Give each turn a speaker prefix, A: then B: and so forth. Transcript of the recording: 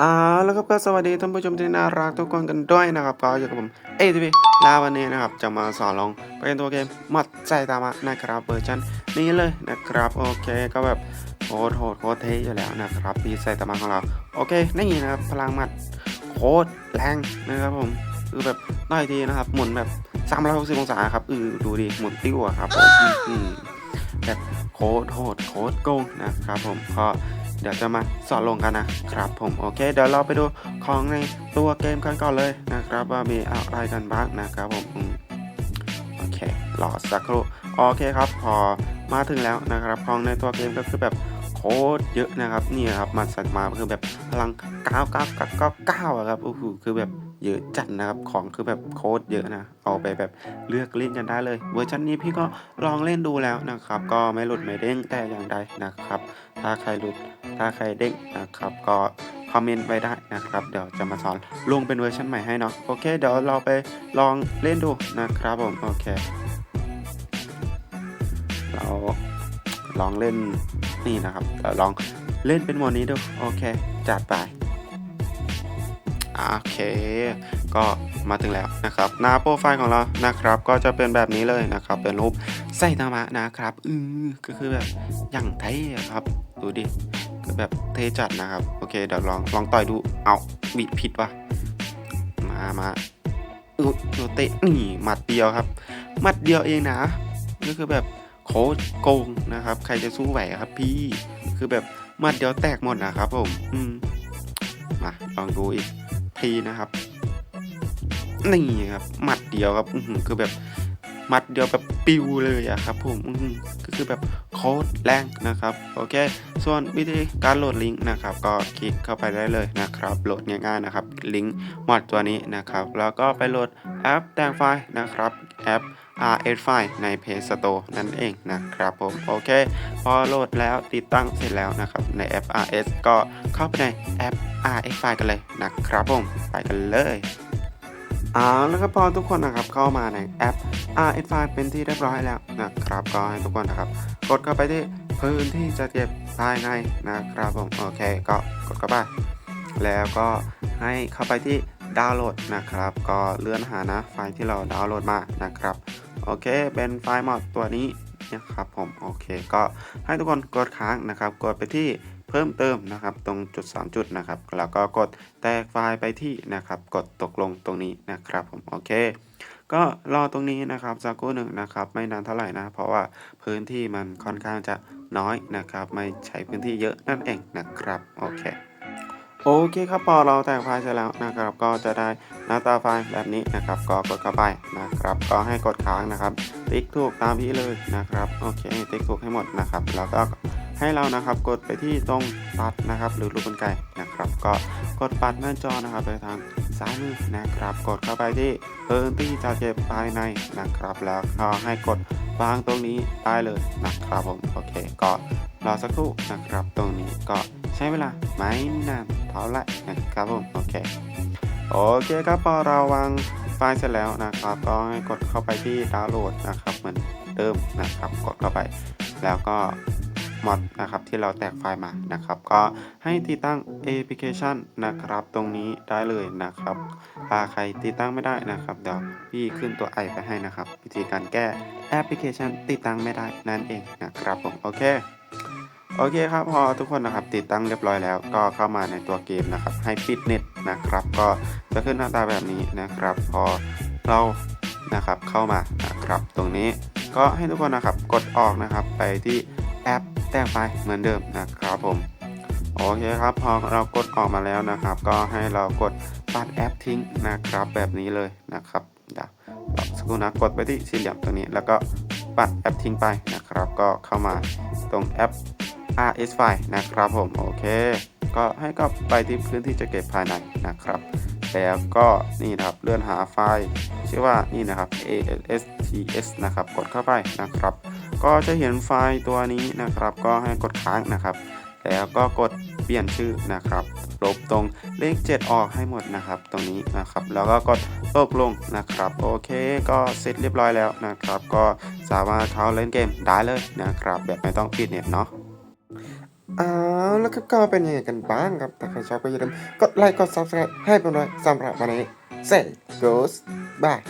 A: อ่าแล้วก็สวัสดีท่านผู้ชมที่น่ารักทุกคนกันด้วยนะครับก็อยู่กับผมเอทีพีลาวันนี้นะครับจะมาสอนลองเป็นตัวเกมมัดใจตามะนะครับเวอร์ชันนี้เลยนะครับโอเคก็แบบโคตรโหดโคตรเท่อยู่แล้วนะครับปีไซตามะของเราโอเคนี่นะครับพลังมัดโคตรแรงนะครับผมคือแบบน้อยทีนะครับหมุนแบบ360องศาครับอือดูดิหมุนติ้วอะครับผมอืมแบบโคตรโหดโคตรโกงนะครับผมก็ เดี๋ยวจะมาสอนลงกันนะครับผมโอเค เดี๋ยวเราไปดูของในตัวเกมกันก่อนเลยนะครับ ว่ามีอะไรกันบ้างนะครับผมโอเครอสักครู่โอเคครับ พอมาถึงแล้วนะครับของในตัวเกมก็คือแบบโคตรเยอะนะครับนี่ครับมันสัตว์มาคือแบบพลัง9 9 9 9 9อะครับโอ้โหคือแบบเยอะจัดนะครับของคือแบบโคตรเยอะนะ เอาไปแบบเลือกเล่นกันได้เลย เวอร์ชันนี้พี่ก็ลองเล่นดูแล้วนะครับ ก็ไม่หลุดไม่เด้งแต่อย่างใดนะครับ ถ้าใครหลุด ถ้าใครเด้งนะครับก็คอมเมนต์ไว้ได้นะครับ เดี๋ยวจะมาสอนลงเป็นเวอร์ชันใหม่ให้เนาะโอเค เดี๋ยวเราไปลองเล่นดูนะครับผมโอเค เราลองเล่นนี่นะครับเดี๋ยวลองเล่นเป็นโมนี้ดูโอเค จัดไปโอเค ก็มาถึงแล้วนะครับ หน้าโปรไฟล์ของเรานะครับ ก็จะเป็นแบบนี้เลยนะครับ เป็นรูปไซตามะนะครับอือก็คือแบบอย่างเท่ครับดูดิคือแบบเทจัดนะครับ โอเคเดี๋ยวลองลองต่อยดูเอาบิดผิดวะมามาอุยโยเตะนี่หมัดเดียวครับหมัดเดียวเองนะก็คือแบบโคตรโกงนะครับ ใครจะสู้ไหวครับพี่คือแบบหมัดเดียวแตกหมดนะครับผมอืมมาลองดูอีกทีนะครับ นี่ครับหมัดเดียวครับอืคือแบบหมัดเดียวแบบปิวเลยอะครับผมก็คือแบบโคตรแรงนะครับโอเค ส่วนวิธีการโหลดลิงก์นะครับ ก็คลิกเข้าไปได้เลยนะครับ โหลดง่ายๆนะครับ ลิงก์มอดตัวนี้นะครับ แล้วก็ไปโหลดแอปแต่งไฟล์นะครับแอป RS ไฟล์ใน Play Store นั่นเองนะครับผมโอเค พอโหลดแล้วติดตั้งเสร็จแล้วนะครับในแอป RS ก็เข้าไปในแอป RS ไฟล์กันเลยนะครับผมไปกันเลย เอาแล้วก็พอทุกคนนะครับเข้ามาในแอป RS ไฟล์เป็นที่เรียบร้อยแล้วนะครับก็ให้ทุกคนนะครับ กดเข้าไปที่พื้นที่จะเก็บภายในนะครับผมโอเคก็กดเข้าไปแล้วก็ให้เข้าไปที่ดาวน์โหลดนะครับ ก็เลื่อนหานะไฟล์ที่เราดาวน์โหลดมานะครับโอเค เป็นไฟล์มอดตัวนี้นะครับผมโอเค ก็ให้ทุกคนกดค้างนะครับ กดไปที่ เพิ่มเติมนะครับตรงจุด 3 จุดนะครับแล้วก็กดแตกไฟล์ไปที่นะครับ กดตกลงตรงนี้นะครับผมโอเค ก็รอตรงนี้นะครับสักครู่หนึ่งนะครับ ไม่นานเท่าไหร่นะ เพราะว่าพื้นที่มันค่อนข้างจะน้อยนะครับ ไม่ใช้พื้นที่เยอะนั่นเองนะครับโอเคโอเคครับพอเราแต่งไฟล์เสร็จแล้วนะครับ ก็จะได้หน้าตาไฟล์แบบนี้นะครับ ก็กดเข้าไปนะครับ ก็ให้กดค้างนะครับ ติ๊กถูกตามพี่เลยนะครับโอเค ติ๊กถูกให้หมดนะครับ แล้วก็ ให้เรานะครับกดไปที่ตรงปัดนะครับ หรือรูปกลไกนะครับ ก็กดปัดหน้าจอนะครับ ไปทางซ้ายมือนะครับ กดเข้าไปที่พื้นที่จะเก็บภายในนะครับ แล้วก็ให้กดวางตรงนี้ได้เลยนะครับผมโอเคก็รอสักครู่นะครับ ตรงนี้ก็ใช้เวลาไม่นานเท่าไหร่นะครับผมโอเคโอเคครับพอเราวางไฟล์เสร็จแล้วนะครับ ก็ให้กดเข้าไปที่ดาวน์โหลดนะครับเหมือนเดิมนะครับ กดเข้าไป แล้วก็ มอดนะครับที่เราแตกไฟล์มานะครับ ก็ให้ติดตั้งแอปพลิเคชันนะครับ ตรงนี้ได้เลยนะครับถ้าใครติดตั้งไม่ได้นะครับเดี๋ยวพี่ขึ้นตัวไอไปให้นะครับ วิธีการแก้แอปพลิเคชันติดตั้งไม่ได้นั่นเองนะครับผมโอเคโอเคครับพอทุกคนนะครับติดตั้งเรียบร้อยแล้ว ก็เข้ามาในตัวเกมนะครับให้ปิดเน็ตนะครับ ก็จะขึ้นหน้าตาแบบนี้นะครับ พอเรานะครับเข้ามานะครับ ตรงนี้ก็ให้ทุกคนนะครับกดออกนะครับไปที่ แอปแต่งไฟเหมือนเดิมนะครับผมโอเคครับพอเรากดออกมาแล้วนะครับ ก็ให้เรากดปัดแอปทิ้งนะครับแบบนี้เลยนะครับเดี๋ยวสกครู่นะกดไปที่สี่เหลี่ยมตรงนี้ แล้วก็ปัดแอปทิ้งไปนะครับ ก็เข้ามาตรงแอป RS ไฟล์นะครับผมโอเค ก็ให้ก็ไปที่พื้นที่จะเก็บภายในนะครับ แล้วก็นี่นะครับเลื่อนหาไฟล์ชื่อว่านี่นะครับ A S T S นะครับกดเข้าไปนะครับ ก็จะเห็นไฟล์ตัวนี้นะครับ ก็ให้กดค้างนะครับ แล้วก็กดเปลี่ยนชื่อนะครับลบตรงเลข 7 ออกให้หมดนะครับ ตรงนี้นะครับ แล้วก็กดตกลงนะครับ โอเค ก็เสร็จเรียบร้อยแล้วนะครับ ก็สามารถเข้าเล่นเกมได้เลยนะครับ แบบไม่ต้องปิดเน็ตเนาะ
B: อ้าวแล้วก็เป็นยังไงกันบ้างครับ ถ้าใครชอบก็อย่าลืมกดไลค์ กด subscribe ให้เป็นด้วยสำหรับวันนี้ Say goes bye